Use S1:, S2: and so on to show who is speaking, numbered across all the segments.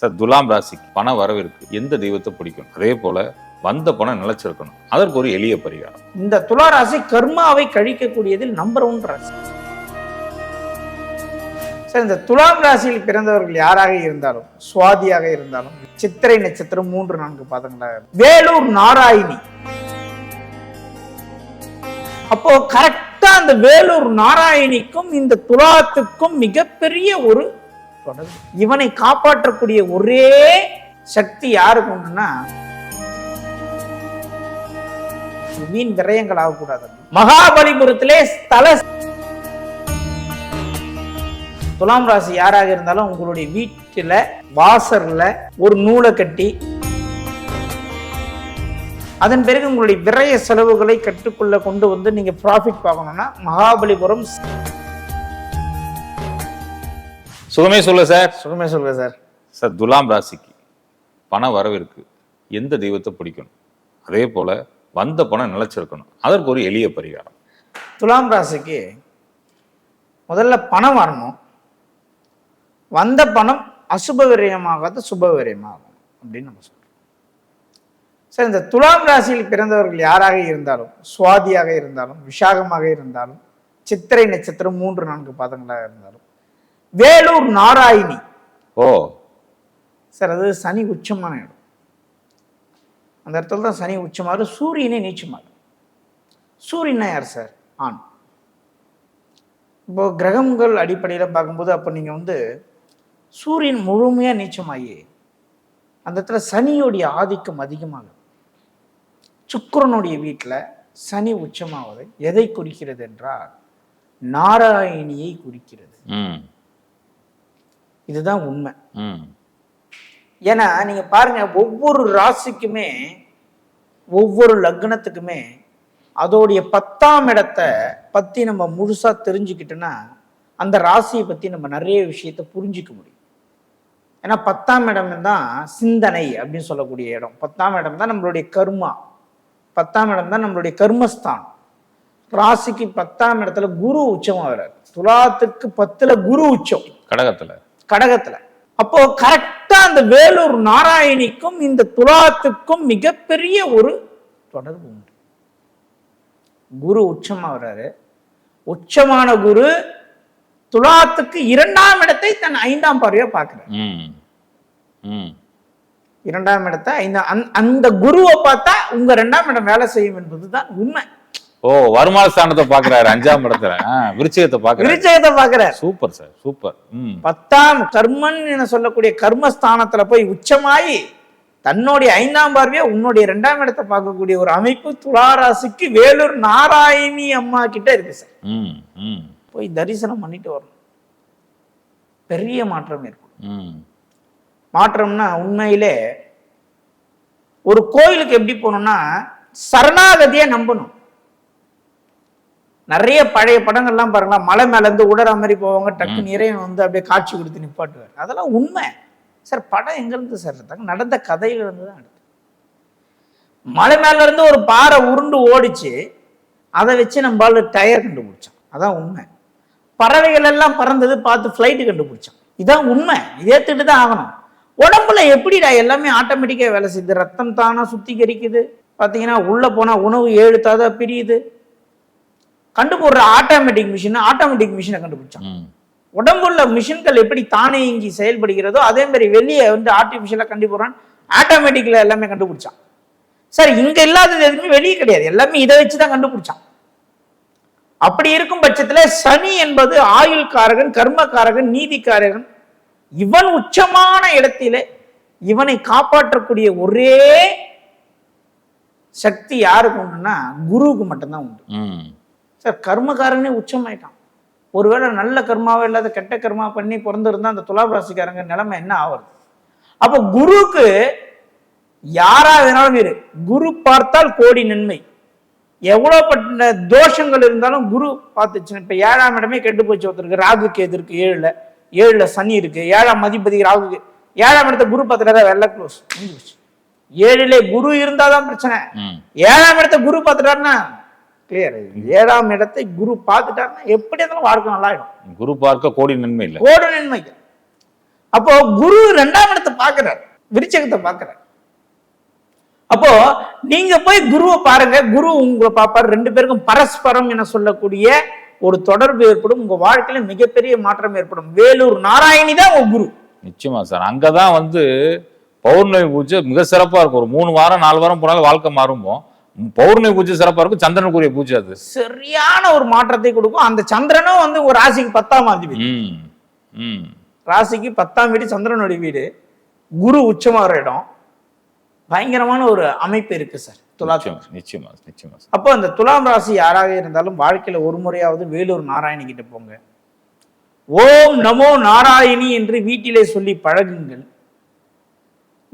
S1: Sir துலாம் ராசிக்கு பண வரவு இருக்கு எந்த தெய்வத்தை பிடிக்கும்? அதே போல வந்த பணம் நிலைச்சிருக்கணும் அதற்கு ஒரு எளிய பரிகாரம்.
S2: இந்த துலா ராசி கர்மாவை கழிக்கக்கூடியதில் நம்பர் ஒன் ராசி. சார் இந்த துலாம் ராசியில் பிறந்தவர்கள் யாராக இருந்தாலும் சுவாதியாக இருந்தாலும் சித்திரை நட்சத்திரம் மூன்று நான்கு பாதங்களாக வேலூர் நாராயணி. அப்போ கரெக்டா அந்த வேலூர் நாராயணிக்கும் இந்த துலாத்துக்கும் மிகப்பெரிய ஒரு தொடர்பு இவனை காப்பாற்றக்கூடிய ஒரே சக்தி யாருக்கு உண்டுன்னா வீண் விரயங்கள் ஆகக்கூடாது. மகாபலிபுரத்திலே ஸ்தல துலாம் ராசி யாராக இருந்தாலும் உங்களுடைய வீட்டில் வாசல்ல ஒரு நூலை கட்டி அதன் பிறகு உங்களுடைய விரய செலவுகளை கட்டுக்குள்ள கொண்டு வந்து நீங்க ப்ராஃபிட் பார்க்கணும்னா மகாபலிபுரம்
S1: சுகமே சொல்ல சார்.
S2: சுகமே சொல்லுங்க சார்.
S1: சார் துலாம் ராசிக்கு பண வரவு இருக்கு எந்த தெய்வத்தை பிடிக்கணும்? அதே போல வந்த பணம் நிலைச்சிருக்கணும். அதற்கு ஒரு எளிய பரிகாரம்.
S2: துலாம் ராசிக்கு முதல்ல பணம் வரணும். வந்த பணம் அசுப விரயமாகாத சுப விரயமாகும் அப்படின்னு நம்ம சொல்றோம். சார் இந்த துலாம் ராசியில் பிறந்தவர்கள் யாராக இருந்தாலும் சுவாதியாக இருந்தாலும் விஷாகமாக இருந்தாலும் சித்திரை நட்சத்திரம் மூன்று நான்கு பாதங்களாக இருந்தாலும் வேலூர் நாராயணி.
S1: ஓ.
S2: சார் அது சனி உச்சமான இடம். அந்த இடத்துல தான் சனி உச்சமாறு சூரியனே நீச்சமாறு. சூரியனா யார் சார்? ஆண். இப்போ கிரகங்கள் அடிப்படையில் பார்க்கும்போது அப்போ நீங்கள் வந்து சூரியன் முழுமையாக நீச்சமாகி அந்த இடத்துல சனியோடைய ஆதிக்கம் அதிகமாகும் சுக்கிரனுடைய வீட்டில் சனி உச்சமாவது எதை குறிக்கிறது என்றால் நாராயணியை குறிக்கிறது. இதுதான் உண்மை. ஏன்னா நீங்க பாருங்க ஒவ்வொரு ராசிக்குமே ஒவ்வொரு லக்னத்துக்குமே அதோடைய பத்தாம் இடத்தை பத்தி நம்ம முழுசா தெரிஞ்சுக்கிட்டோன்னா அந்த ராசியை பத்தி நம்ம நிறைய விஷயத்த புரிஞ்சிக்க முடியும். ஏன்னா பத்தாம் இடம் தான் சிந்தனை அப்படின்னு சொல்லக்கூடிய இடம். பத்தாம் இடம் தான் நம்மளுடைய கர்மா. பத்தாம் இடம் தான் நம்மளுடைய கர்மஸ்தானம். ராசிக்கு பத்தாம் இடத்துல குரு உச்சமா வர்றாரு. துலாத்துக்கு பத்துல குரு உச்சம்.
S1: கடகத்துல.
S2: கடகத்துல. அப்போ கரெக்டா அந்த வேலூர் நாராயணிக்கும் இந்த துலாத்துக்கும் மிகப்பெரிய ஒரு தொடர்பு உண்டு. குரு உச்சமா வர்றாரு. உச்சமான குரு துலாத்துக்கு இரண்டாம் இடத்தை தன் ஐந்தாம் பார்வையா பார்க்கிறார். இரண்டாம் இடத்தை ஐந்தாம் அந்த- அந்த குருவை பார்த்தா உங்க ரெண்டாம் இடம் வேலை செய்யும் என்பதுதான் உண்மை.
S1: ஓ வருமான ஸ்தானத்தை பாக்குறாரு அஞ்சாம் இடத்துல. விருச்சிகத்தை பாக்குறாரு.
S2: விருச்சகத்தை பார்க்கிறார்
S1: சூப்பர் சார் சூப்பர்.
S2: பத்தாம் கர்மன் என சொல்லக்கூடிய கர்மஸ்தானத்துல போய் உச்சமாயி தன்னுடைய ஐந்தாம் பார்வையா உன்னுடைய இரண்டாம் இடத்தை பார்க்கக்கூடிய ஒரு அமைப்பு துளாராசிக்கு வேலூர் நாராயணி அம்மா கிட்ட இருக்கு சார். போய் தரிசனம் பண்ணிட்டு வரணும். பெரிய மாற்றம் இருக்கும்
S1: ம்.
S2: மாற்றம்னா உண்மையிலே ஒரு கோயிலுக்கு எப்படி போகணும்னா சரணாகதியை நம்பணும். நிறைய பழைய படங்கள்லாம் பாருங்களா மலை மேல இருந்து உடற மாதிரி போவாங்க டக்குன்னு இறைவன் வந்து அப்படியே காட்சி கொடுத்து நிப்பாட்டுவார். அதெல்லாம் உண்மை. சார் படம் எங்க இருந்து சார் எடுத்தாங்க? நடந்த கதையில இருந்து தான் எடுத்து மலை மேல இருந்து ஒரு பாறை உருண்டு ஓடிச்சு அதை வச்சு நம்மளால டயர் கண்டுபிடிச்சோம் அதான் உண்மை. பறவைகள் எல்லாம் பறந்தது பார்த்து ஃப்ளைட்டு கண்டுபிடிச்சோம் இதான் உண்மை. இது ஏத்துட்டு தான் ஆகணும். உடம்புல எப்படிடா எல்லாமே ஆட்டோமேட்டிக்காக வேலை செய்யுது? ரத்தம் தானா சுத்திகரிக்குது. பார்த்தீங்கன்னா உள்ள போனா உணவு ஏழு தாதா பிரியுது. கண்டுபிடுற ஆட்டோமேட்டிக் மிஷின் ஆட்டோமேட்டிக் மிஷினை கண்டுபிடிச்சான். உடம்புள்ள மிஷின்கள் எப்படி தானே இங்கி செயல்படுகிறதோ அதே மாதிரி வெளியே வந்து ஆர்டிஃபிஷியலாக கண்டுபிடுறான். ஆட்டோமேட்டிக்ல எல்லாமே கண்டுபிடிச்சான். சார் இங்க இல்லாதது எதுவுமே வெளியே கிடையாது. எல்லாமே இதை வச்சு தான் கண்டுபிடிச்சான். அப்படி இருக்கும் பட்சத்துல சனி என்பது ஆயுள்காரகன் கர்மகாரகன் நீதிக்காரகன். இவன் உச்சமான இடத்திலே இவனை காப்பாற்றக்கூடிய ஒரே சக்தி யாருக்கு உண்டுன்னா குருவுக்கு மட்டும்தான் உண்டு. சார் கர்மகாரனே உச்சமாயிட்டான். ஒருவேளை நல்ல கர்மாவோ இல்லாத கெட்ட கர்மா பண்ணி பிறந்திருந்தா அந்த துலா ராசிக்காரங்க நிலைமை என்ன ஆகுறது அப்போ குருவுக்கு யாரா வேணாலும் இரு. குரு பார்த்தால் கோடி நன்மை. எவ்வளோப்பட்ட தோஷங்கள் இருந்தாலும் குரு பார்த்துச்சு இப்போ ஏழாம் இடமே கெட்டு போச்சு ஒருத்தருக்கு. ராகு கேது இருக்கு ஏழுல. ஏழுல சனி இருக்கு. ஏழாம் மதிபதி ராகு ஏழாம் இடத்த குரு பார்த்துட்டா வெள்ள க்ளோஸ் ஏழிலே குரு இருந்தாதான் பிரச்சனை. ஏழாம் இடத்தை குரு பார்த்துட்டாருன்னா கிளியர் ஏழாம் இடத்தை குரு பார்த்துட்டாருன்னா எப்படி இருந்தாலும் வாழ்க்கை நல்லாயிடும்.
S1: குரு பார்க்க கோடி நன்மை இல்லை.
S2: கோடு நன்மை அப்போ குரு ரெண்டாம் இடத்தை பார்க்கிறார். விருச்சகத்தை பார்க்கிறார். அப்போ நீங்க போய் குருவை பாருங்க. குரு உங்களை பார்ப்பாரு. ரெண்டு பேருக்கும் பரஸ்பரம் என சொல்லக்கூடிய ஒரு தொடர்பு ஏற்படும். உங்க வாழ்க்கையில மிகப்பெரிய மாற்றம் ஏற்படும். வேலூர் நாராயணி தான் உங்க குரு.
S1: நிச்சயமா சார். அங்கதான் வந்து பௌர்ணமி பூஜை மிக சிறப்பா இருக்கும். ஒரு மூணு வாரம் நாலு வாரம் போனாலும் வாழ்க்கை மாறுமோ. பௌர்ணமி பூஜை சிறப்பா இருக்கும். சந்திரனுக்குரிய பூஜை அது.
S2: சரியான ஒரு மாற்றத்தை கொடுக்கும். அந்த சந்திரனும் வந்து ஒரு ராசிக்கு பத்தாம் அதிபதி ராசிக்கு பத்தாம் வீடு சந்திரனுடைய வீடு. குரு உச்சமாகிற இடம். பயங்கரமான ஒரு அமைப்பு இருக்கு சார். துலாக்கம்
S1: நிச்சயமா நிச்சயமா
S2: அப்போ அந்த துலாம் ராசி யாராக இருந்தாலும் வாழ்க்கையில ஒரு முறையாவது வேலூர் நாராயணி கிட்ட போங்க. ஓம் நமோ நாராயணி என்று வீட்டிலே சொல்லி பழகுங்கள்.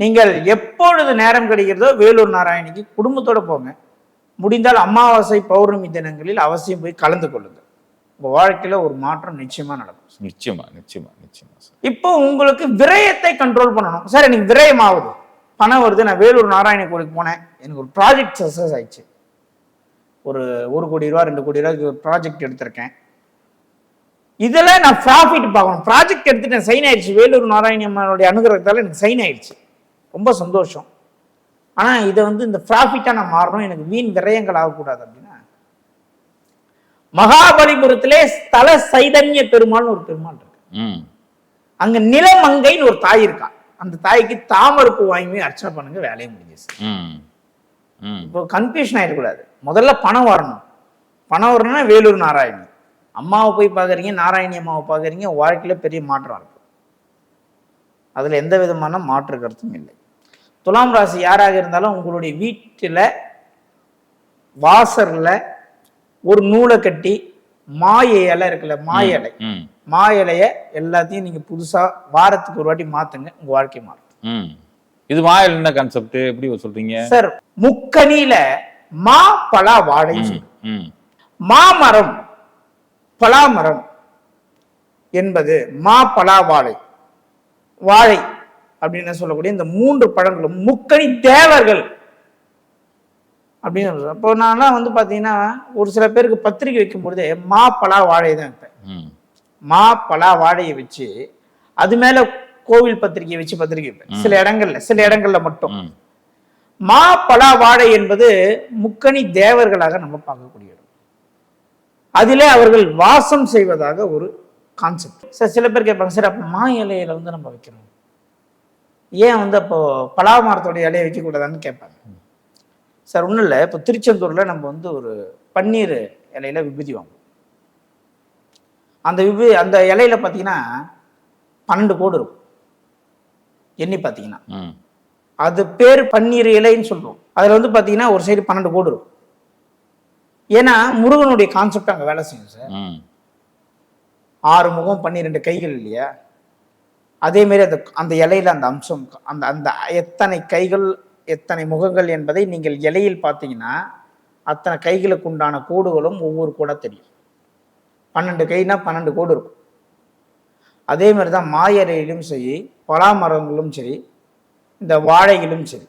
S2: நீங்கள் எப்பொழுது நேரம் கிடைக்கிறதோ வேலூர் நாராயணிக்கு குடும்பத்தோட போங்க. முடிந்தால் அமாவாசை பௌர்ணமி தினங்களில் அவசியம் போய் கலந்து கொள்ளுங்கள். உங்க வாழ்க்கையில ஒரு மாற்றம் நிச்சயமா நடக்கும்
S1: நிச்சயமா நிச்சயமா நிச்சயமா
S2: இப்போ உங்களுக்கு விரயத்தை கண்ட்ரோல் பண்ணணும். சார் எனக்கு விரயம் ஆகுது பணம் வருது நான் வேலூர் நாராயண கோயிலுக்கு போனேன். எனக்கு ஒரு ப்ராஜெக்ட் சக்ஸஸ் ஆயிடுச்சு. ஒரு ஒரு கோடி ரூபா ரெண்டு கோடி ரூபாய்க்கு ஒரு ப்ராஜெக்ட் எடுத்திருக்கேன். இதில் நான் ப்ராஃபிட் பார்க்கணும். ப்ராஜெக்ட் எடுத்துட்டேன் சைன் ஆயிடுச்சு. வேலூர் நாராயணி அம்மனுடைய அனுகிரகத்தால் எனக்கு சைன் ஆயிடுச்சு. ரொம்ப சந்தோஷம். ஆனால் இதை வந்து இந்த ப்ராஃபிட்டாக நான் மாறணும். எனக்கு வீண் விரயங்கள் ஆகக்கூடாது அப்படின்னா மகாபலிபுரத்திலே ஸ்தல சைதன்ய பெருமாள்னு ஒரு பெருமாள் இருக்கு. அங்க நிலமங்கைன்னு ஒரு தாய் இருக்கா. அந்த தாய்க்கு தாமரைப்பூ வாங்கி போய் அர்ச்சனை பண்ணுங்க வேலையை முடிஞ்சிச்சு இப்போ கன்ஃபியூஷன் ஆயிடக்கூடாது. முதல்ல பணம் வரணும். பணம் வரணும்னா வேலூர் நாராயணி அம்மாவை போய் பார்க்குறீங்க நாராயணி அம்மாவை பார்க்குறீங்க வாழ்க்கையில பெரிய மாற்றம் இருக்கும் அதுல எந்த விதமான மாற்று கருத்தும் இல்லை. துலாம் ராசி யாராக இருந்தாலும் உங்களுடைய வீட்டில் வாசல்ல ஒரு நூலை கட்டி மாய இலை இருக்குல்ல மாய இலை
S1: ம்
S2: மா. இலைய எல்லாத்தையும் நீங்க புதுசா வாரத்துக்கு ஒரு வாட்டி மாத்துங்க உங்க வாழ்க்கை மாறும்.
S1: ம். இது மாயல் என்ன கான்செப்ட் எப்படி சொல்றீங்க?
S2: சார் முக்கனியில மா பலா வாழை
S1: ம் ம்.
S2: மாமரம் பலாமரம் என்பது மா பலா வாழை. வாழை. அப்படின்னு சொல்லக்கூடிய இந்த மூன்று பழங்களும் முக்கணி தேவர்கள் அப்படின்னு. அப்போ நான்லாம் வந்து பாத்தீங்கன்னா ஒரு சில பேருக்கு பத்திரிக்கை வைக்கும் பொழுதே மா பலா வாழை தான் வைப்பேன்.
S1: ம்.
S2: பலா வாழையை வச்சு அது மேல கோவில் பத்திரிக்கை வச்சு பத்திரிக்கை வைப்பேன். சில இடங்கள்ல சில இடங்கள்ல மட்டும்.
S1: ம்.
S2: மா பலா வாழை என்பது முக்கணி தேவர்களாக நம்ம பார்க்கக்கூடிய இடம் அதிலே அவர்கள் வாசம் செய்வதாக ஒரு கான்செப்ட் சார் சில பேர் கேட்பாங்க சார் அப்போ மா இலையில வந்து நம்ம வைக்கணும்? ஏன் வந்து அப்போ பலா மரத்தோட இலையை வைக்கக்கூடாதான்னு கேட்பாங்க. சார் ஒன்றும் இல்லை. இப்போ திருச்செந்தூர்ல நம்ம வந்து ஒரு பன்னீர் இலையில விபூதி வாங்குவோம். அந்த விபூ அந்த இலையில பார்த்தீங்கன்னா பன்னெண்டு கோடு இருக்கும். எண்ணி பார்த்தீங்கன்னா அது பேர் பன்னீர் இலைன்னு சொல்றோம். அதுல வந்து பாத்தீங்கன்னா ஒரு சைடு பன்னெண்டு கோடு இருக்கும். ஏன்னா முருகனுடைய கான்செப்ட் அங்க வேலை செய்யும் சார். ஆறு முகம் பன்னிரெண்டு கைகள் இல்லையா? அதேமாரி அந்த அந்த இலையில அந்த அம்சம் அந்த அந்த எத்தனை கைகள் எத்தனை முகங்கள் என்பதை நீங்கள் இலையில் பார்த்தீங்கன்னா அத்தனை கைகளுக்கு உண்டான கோடுகளும் ஒவ்வொரு கூட தெரியும். பன்னெண்டு கைனா பன்னெண்டு கோடு இருக்கும். அதே மாதிரி தான் மாயரையிலும் சரி பலாமரங்களும் சரி இந்த வாழைகளும் சரி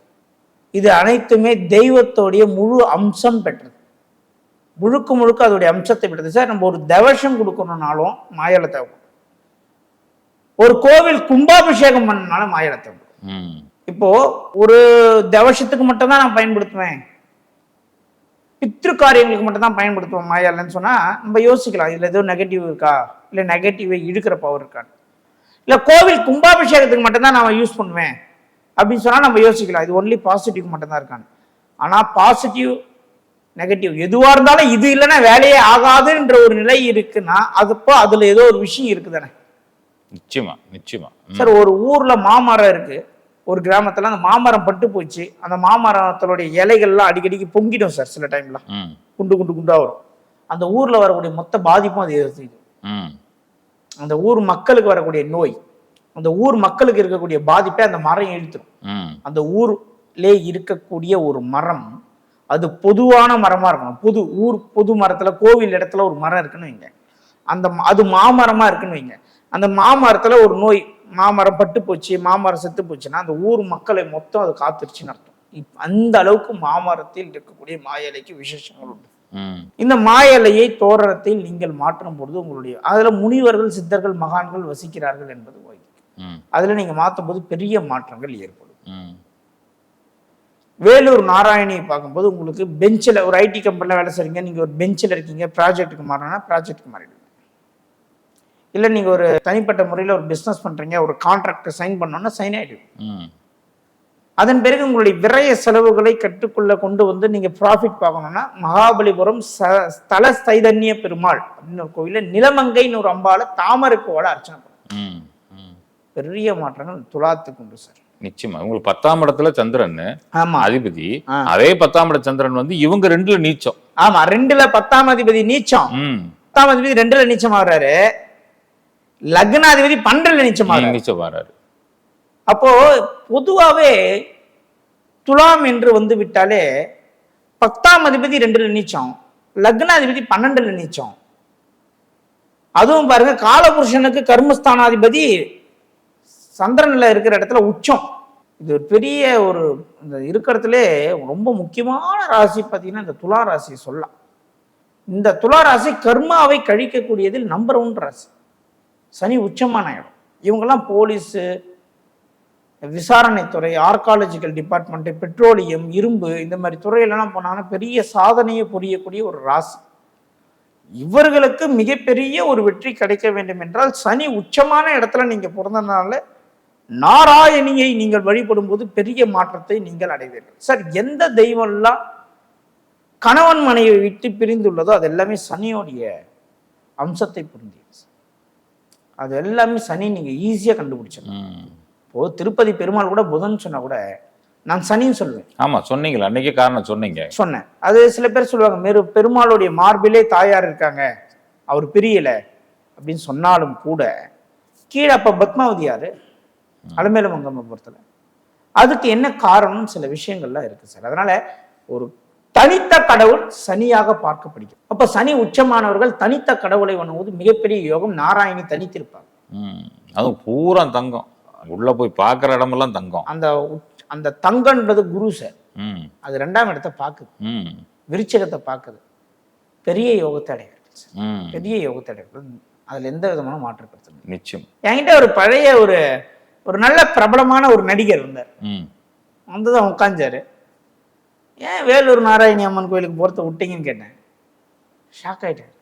S2: இது அனைத்துமே தெய்வத்தோடைய முழு அம்சம் பெற்றது. முழுக்க முழுக்க அதோடைய அம்சத்தை பெற்றது. சார் நம்ம ஒரு தவசம் கொடுக்கணுன்னாலும் மாயலை தேவை ஒரு கோவில் கும்பாபிஷேகம் பண்ணனாலும் தேவை
S1: ம்.
S2: இப்போ ஒரு தவசத்துக்கு மட்டும்தான் நான் பயன்படுத்துவேன். பித்ரு காரியங்களுக்கு மட்டும் தான் பயன்படுத்துவோம் மாயாலன்னு சொன்னா நம்ம யோசிக்கலாம் இதுல ஏதோ நெகட்டிவ் இருக்கா? இல்ல நெகட்டிவை இழுக்கிற பவர் இருக்கான்னு. இல்ல கோவில் கும்பாபிஷேகத்துக்கு மட்டும்தான் நான் யூஸ் பண்ணுவேன். அப்படின்னு சொன்னா நம்ம யோசிக்கலாம் இது ஒன்லி பாசிட்டிவ் மட்டும்தான் இருக்கான்னு. ஆனா பாசிட்டிவ் நெகட்டிவ் எதுவா இருந்தாலும் இது இல்லைன்னா வேலையே ஆகாதுன்ற ஒரு நிலை இருக்குன்னா அதுப்போ அதுல ஏதோ ஒரு விஷயம் இருக்குதானே?
S1: நிச்சயமா நிச்சயமா.
S2: சார் ஒரு ஊர்ல மாமரம் இருக்கு. ஒரு கிராமத்துல அந்த மாமரம் பட்டு போச்சு. அந்த மாமரத்தினுடைய இலைகள்லாம் அடிக்கடிக்கு பொங்கிடும் சார் சில டைம்ல குண்டு குண்டு குண்டா வரும். அந்த ஊர்ல வரக்கூடிய மொத்த பாதிப்பும் அது எதிர்த்து
S1: ம்.
S2: அந்த ஊர் மக்களுக்கு வரக்கூடிய நோய் அந்த ஊர் மக்களுக்கு இருக்கக்கூடிய பாதிப்பை அந்த மரம் இழுத்துரும். அந்த ஊர்லே இருக்கக்கூடிய ஒரு மரம் அது பொதுவான மரமா இருக்கணும். பொது ஊர் பொது மரத்துல கோவில் இடத்துல ஒரு மரம் இருக்குன்னு வைங்க. அந்த அது மாமரமா இருக்குன்னு வைங்க. அந்த மாமரத்துல ஒரு நோய் மாமரம் பட்டு போச்சு மாமரம் செத்து போச்சுன்னா அந்த ஊர் மக்களை மொத்தம் அது காத்துருச்சுன்னு அர்த்தம். அந்த அளவுக்கு மாமரத்தில் இருக்கக்கூடிய மாயலைக்கு விசேஷங்கள் உண்டு. இந்த மாயலையை தோரணத்தில் நீங்கள் மாற்றும் பொழுது உங்களுடைய அதுல முனிவர்கள் சித்தர்கள் மகான்கள் வசிக்கிறார்கள் என்பது அதுல நீங்க மாற்றும் போது பெரிய மாற்றங்கள் ஏற்படும். வேலூர் நாராயணியை பார்க்கும்போது உங்களுக்கு பெஞ்சில் ஒரு ஐடி கம்பெனியில் வேலை செய்றீங்க நீங்கள் ஒரு பெஞ்சில் இருக்கீங்க ப்ராஜெக்ட்டுக்கு மாறணும்னா ப்ராஜெக்ட்டுக்கு மாறிடுவீங்க. இல்லை நீங்கள் ஒரு தனிப்பட்ட முறையில் ஒரு பிஸ்னஸ் பண்ணுறீங்க ஒரு கான்ட்ராக்டை சைன் பண்ணோன்னா சைன் ஆகிடுவீங்க
S1: ம்.
S2: அதன் பிறகு உங்களுடைய விரய செலவுகளை கட்டுக்குள்ள கொண்டு வந்து நீங்க ப்ராஃபிட் பார்க்கணும்னா மகாபலிபுரம் ச- ஸ்தல ஸ்தைதன்ய பெருமாள் அப்படின்னு ஒரு கோயில நிலமங்கைன்னு ஒரு அம்பால தாமரை பூவால அர்ச்சனை பண்ணும்
S1: ம் ம்.
S2: பெரிய மாற்றங்கள் துலாத்துக்கு உண்டு சார்.
S1: நிச்சயமா. உங்களுக்கு பத்தாம் இடத்துல சந்திரன்
S2: ஆமா.
S1: அதிபதி. அதே பத்தாம் இட சந்திரன் வந்து இவங்க ரெண்டுல நீச்சம்.
S2: ஆமா ரெண்டுல பத்தாம் அதிபதி நீச்சம்.
S1: ம்.
S2: பத்தாம் அதிபதி ரெண்டுல நீச்சம் ஆகுறாரு லக்னாதிபதி பன்னெண்டுல நீச்சம்
S1: வராரு.
S2: அப்போ பொதுவாவே துலாம் என்று வந்து விட்டாலே பத்தாம் அதிபதி ரெண்டுல நீச்சம் லக்னாதிபதி பன்னெண்டுல நீச்சம். அதுவும் பாருங்க காலபுருஷனுக்கு கர்மஸ்தானாதிபதி சந்திரன்ல இருக்கிற இடத்துல உச்சம். இது பெரிய ஒரு இந்த இருக்கிறதுலே ரொம்ப முக்கியமான ராசி பார்த்தீங்கன்னா இந்த துலா ராசியை சொல்லலாம். இந்த துலா ராசி கர்மாவை கழிக்கக்கூடியதில் நம்பர் ஒன் ராசி. சனி உச்சமான இடம் இவங்கெல்லாம் போலீஸு விசாரணைத்துறை ஆர்காலஜிக்கல் டிபார்ட்மெண்ட்டு பெட்ரோலியம் இரும்பு இந்த மாதிரி துறையிலலாம் போனாங்கன்னா பெரிய சாதனையை புரியக்கூடிய ஒரு ராசி. இவர்களுக்கு மிகப்பெரிய ஒரு வெற்றி கிடைக்க வேண்டும் என்றால் சனி உச்சமான இடத்துல நீங்கள் பிறந்ததுனால நாராயணியை நீங்கள் வழிபடும் போது பெரிய மாற்றத்தை நீங்கள் அடைவீர்கள். சார் எந்த தெய்வம்லாம் கணவன் மனைவி விட்டு பிரிந்துள்ளதோ அது எல்லாமே சனியோடைய அம்சத்தை புரிந்தது அது எல்லாமே சனி நீங்க ஈஸியா கண்டுபிடிச்சிடலாம்.
S1: ம்
S2: இப்போ திருப்பதி பெருமாள் கூட புதன் சொன்னா கூட நான் சனின்னு சொல்லுவேன்.
S1: ஆமா சொன்னீங்களா அன்னைக்கே காரணம் சொன்னீங்க.
S2: சொன்னேன். அது சில பேர் சொல்லுவாங்க மேரு பெருமாளுடைய மார்பிலே தாயார் இருக்காங்க. அவர் பிரியல. அப்படின்னு சொன்னாலும் கூட கீழே அப்ப பத்மாவதி யாரு? அலமேல மங்கம்மபுரத்துல அதுக்கு என்ன காரணம் சில விஷயங்கள்லாம் இருக்கு சார். அதனால ஒரு தனித்த கடவுள் சனியாக பார்க்கப்படுகிறது அப்ப சனி உச்சமானவர்கள் தனித்த கடவுளை வணங்குவது மிகப்பெரிய யோகம். நாராயணி தனித்திருப்பாங்க
S1: ம் அதுவும் பூரா தங்கம். உள்ள போய் பார்க்குற இடமெல்லாம் தங்கம்.
S2: அந்த அந்த தங்கன்றது குரு சார். அது ரெண்டாம் இடத்தை பார்க்குது. விருச்சகத்தை பார்க்குது. பெரிய யோகத்தை அடைகிறது பெரிய யோகத்தை அடைகிறது அதுல எந்த விதமான மாற்று கருத்து.
S1: நிச்சயம்.
S2: என்கிட்ட ஒரு பழைய ஒரு ஒரு நல்ல பிரபலமான ஒரு நடிகர் இருந்தார்.
S1: ம்.
S2: வந்துதான் உட்காந்தாரு ஏன் வேலூர் நாராயணி அம்மன் கோயிலுக்கு போகிறத விட்டீங்கன்னு கேட்டேன். ஷாக் ஆயிட்டேன்.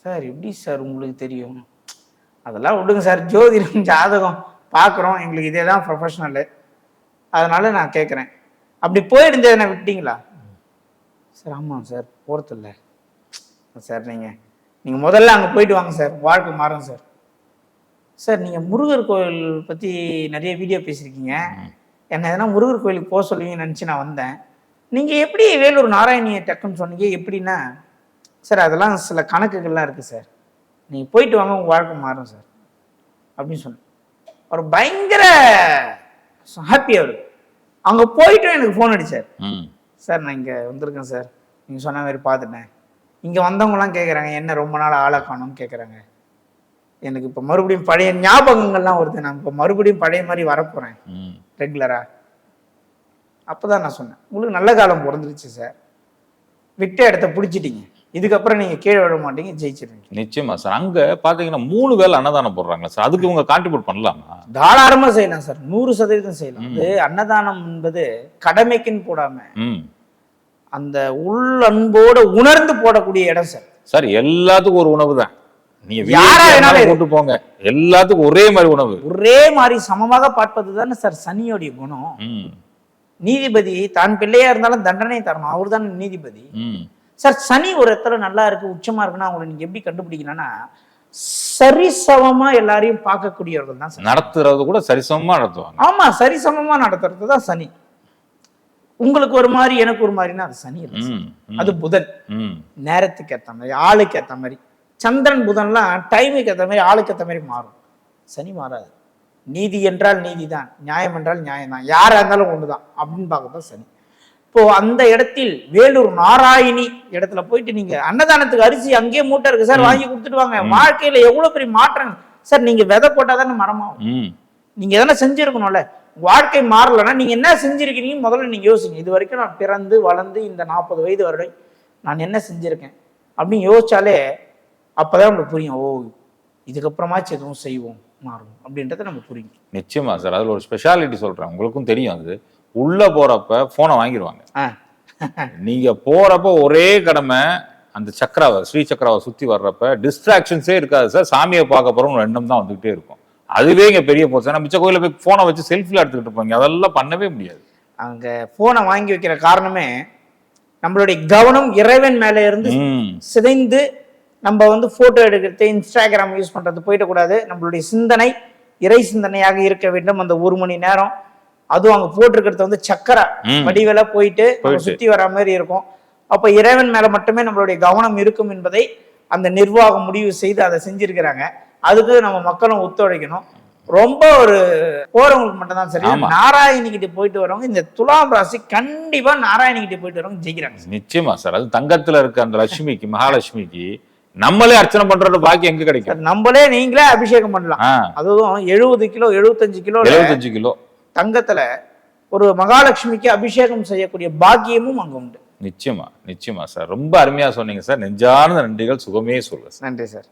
S2: சார் எப்படி சார் உங்களுக்கு தெரியும்? அதெல்லாம் விடுங்க சார். ஜோதிடம் ஜாதகம் பார்க்குறோம். எங்களுக்கு இதே தான் ப்ரொஃபஷனலு அதனால நான் கேட்குறேன் அப்படி போயிருந்தது என்ன விட்டீங்களா? சார் ஆமாம் சார். போகிறதில்ல சார் நீங்கள் நீங்கள் முதல்ல அங்கே போயிட்டு வாங்க சார். வாழ்க்கை மாறும் சார். சார் நீங்கள் முருகர் கோயில் பற்றி நிறைய வீடியோ பேசியிருக்கீங்க. என்ன எதனா முருகர் கோயிலுக்கு போக சொல்லுவீங்கன்னு நினச்சி நான் வந்தேன். நீங்கள் எப்படி வேலூர் நாராயணியை டக்குன்னு சொன்னீங்க? எப்படின்னா சார் அதெல்லாம் சில கணக்குகள்லாம் இருக்குது சார். நீங்கள் போயிட்டு வாங்க உங்கள் வாழ்க்கை மாறும் சார். அப்படின்னு சொன்னேன். அவர் பயங்கர ஹாப்பி அவர். அங்கே போயிட்டும் எனக்கு ஃபோன் அடிச்சார்.
S1: ம்.
S2: சார் நான் இங்கே வந்திருக்கேன் சார். நீங்கள் சொன்ன மாதிரி பார்த்துட்டேன். இங்கே வந்தவங்கலாம் கேட்குறாங்க என்ன ரொம்ப நாள் ஆளை காணும்னு கேட்குறாங்க எனக்கு இப்போ மறுபடியும் பழைய ஞாபகங்கள்லாம் வருது. நான் இப்போ மறுபடியும் பழைய மாதிரி வரப்போகிறேன் ரெகுலராக அப்போ தான் நான் சொன்னேன். உங்களுக்கு நல்ல காலம் பிறந்துருச்சு சார். விட்ட இடத்த பிடிச்சிட்டீங்க. இதுக்கப்புறம் நீங்கள் கீழே விழ மாட்டீங்க ஜெயிச்சிருவீங்க.
S1: நிச்சயமா சார். அங்க பாத்தீங்கன்னா மூணு வேளை அன்னதானம் போடுறாங்களா சார். அதுக்கு இவங்க கான்ட்ரிபியூட் பண்ணலாமா?
S2: தாராளமாக செய்யலாம் சார். நூறு சதவீதம் செய்யலாம். அது அன்னதானம் என்பது கடமைக்குன்னு போடாம அந்த உள் அன்போட உணர்ந்து போடக்கூடிய இடம் சார்.
S1: சார் எல்லாத்துக்கும் ஒரு உணவு தான் நீங்க
S2: யாரா வேணாலும்
S1: கூட்டு போங்க. எல்லாத்துக்கும் ஒரே மாதிரி உணவு.
S2: ஒரே மாதிரி சமமாக பார்ப்பது தானே சார் சனியோடைய குணம். நீதிபதி தான் பிள்ளையா இருந்தாலும் தண்டனை தரணும். அவர் தானே நீதிபதி. சார் சனி ஒரு இடத்துல நல்லா இருக்கு உச்சமா இருக்குன்னா அவங்களை நீங்க எப்படி கண்டுபிடிக்கணும்னா சரிசமமா எல்லாரையும் பார்க்கக்கூடியவர்கள் தான்
S1: நடத்துறது கூட சரிசமமா நடத்துவாங்க.
S2: ஆமா சரிசமமா நடத்துறது தான் சனி. உங்களுக்கு ஒரு மாதிரி எனக்கு ஒரு மாதிரினா அது சனி இல்லை அது புதன். நேரத்துக்கு ஏத்த மாதிரி ஆளுக்கு ஏத்த மாதிரி. சந்திரன் புதன்லாம் டைமுக்கு ஏத்த மாதிரி ஆளுக்கு ஏத்த மாதிரி மாறும். சனி மாறாது. நீதி என்றால் நீதி தான் நியாயம் என்றால் நியாயம் தான் யாரா இருந்தாலும் ஒண்ணுதான். அப்படின்னு பார்க்கறது சனி. இப்போ அந்த இடத்தில் வேலூர் நாராயணி இடத்துல போயிட்டு நீங்க அன்னதானத்துக்கு அரிசி அங்கேயே மூட்டை இருக்கு சார் வாங்கி கொடுத்துட்டு வாங்க. வாழ்க்கையில எவ்வளவு பெரிய மாற்றம் சார் நீங்க விதை போட்டா தானே மரமாகும்.
S1: ம்.
S2: நீங்க எதனா செஞ்சிருக்கணும்ல. வாழ்க்கை மாறலைன்னா நீங்க என்ன செஞ்சிருக்கீங்க முதல்ல நீங்க யோசிங்க. இது வரைக்கும் நான் பிறந்து வளர்ந்து இந்த நாற்பது வயது வரை நான் என்ன செஞ்சிருக்கேன்? அப்படின்னு யோசிச்சாலே அப்பதான் உங்களுக்கு புரியும் ஓ இதுக்கப்புறமாச்சும் எதுவும் செய்வோம் மாறும் அப்படின்றத நம்ம புரியும்.
S1: நிச்சயமா சார். அதுல ஒரு ஸ்பெஷாலிட்டி சொல்றேன். உங்களுக்கும் தெரியும் அது. உள்ள போறப்ப போனை வாங்கிடுவாங்க
S2: ஆ.
S1: நீங்க போறப்ப ஒரே கடமை அந்த சக்கராவை ஸ்ரீ சக்கராவை சுத்தி வர்றப்ப டிஸ்ட்ராக்ஷன்ஸே இருக்காது சார். சாமியை பார்க்க போறோம் ஒரு எண்ணம் தான் வந்துகிட்டே இருக்கும். அதுவே இங்க பெரிய போச்சு. ஏன்னா மிச்ச கோயில போய் போனை வச்சு செல்ஃபில எடுத்துக்கிட்டு இருப்பாங்க. அதெல்லாம் பண்ணவே முடியாது.
S2: அங்க போனை வாங்கி வைக்கிற காரணமே நம்மளுடைய கவனம் இறைவன் மேல இருந்து சிதைந்து நம்ம வந்து போட்டோ எடுக்கிறது இன்ஸ்டாகிராம் யூஸ் பண்றது போயிடக்கூடாது. நம்மளுடைய சிந்தனை இறை சிந்தனையாக இருக்க வேண்டும் அந்த ஒரு மணி நேரம். அதுவும் அங்க போட்டிருக்கிறது வந்து சக்கரை. வடிவில போயிட்டு. சுத்தி வர மாதிரி இருக்கும். அப்ப இறைவன் மேல மட்டுமே நம்மளுடைய கவனம் இருக்கும் என்பதை அந்த நிர்வாகம் முடிவு செய்து அதை செஞ்சிருக்கிறாங்க. அதுக்கு நம்ம மக்களும் ஒத்துழைக்கணும். ரொம்ப ஒரு போறவங்களுக்கு மட்டும் தான் சரி.
S1: ஆமா.
S2: நாராயணி கிட்ட போயிட்டு வரவங்க இந்த துலாம் ராசி கண்டிப்பா நாராயணி கிட்ட போயிட்டு வரவங்க ஜெயிக்கிறாங்க.
S1: நிச்சயமா சார். அது தங்கத்துல இருக்க அந்த லட்சுமிக்கு மகாலட்சுமிக்கு நம்மளே அர்ச்சனை பண்றது பாக்கி எங்க கிடைக்கும்?
S2: நம்மளே நீங்களே அபிஷேகம் பண்ணலாம். அதுவும் எழுபது கிலோ எழுபத்தஞ்சு கிலோ
S1: எழுபத்தஞ்சு கிலோ.
S2: தங்கத்துல ஒரு மகாலட்சுமிக்கு அபிஷேகம் செய்யக்கூடிய பாக்கியமும் அங்க உண்டு.
S1: நிச்சயமா நிச்சயமா சார். ரொம்ப அருமையா சொன்னீங்க சார். நெஞ்சார்ந்த நன்றிகள் சுகமே சொல்லுங்க சார்.
S2: நன்றி சார்.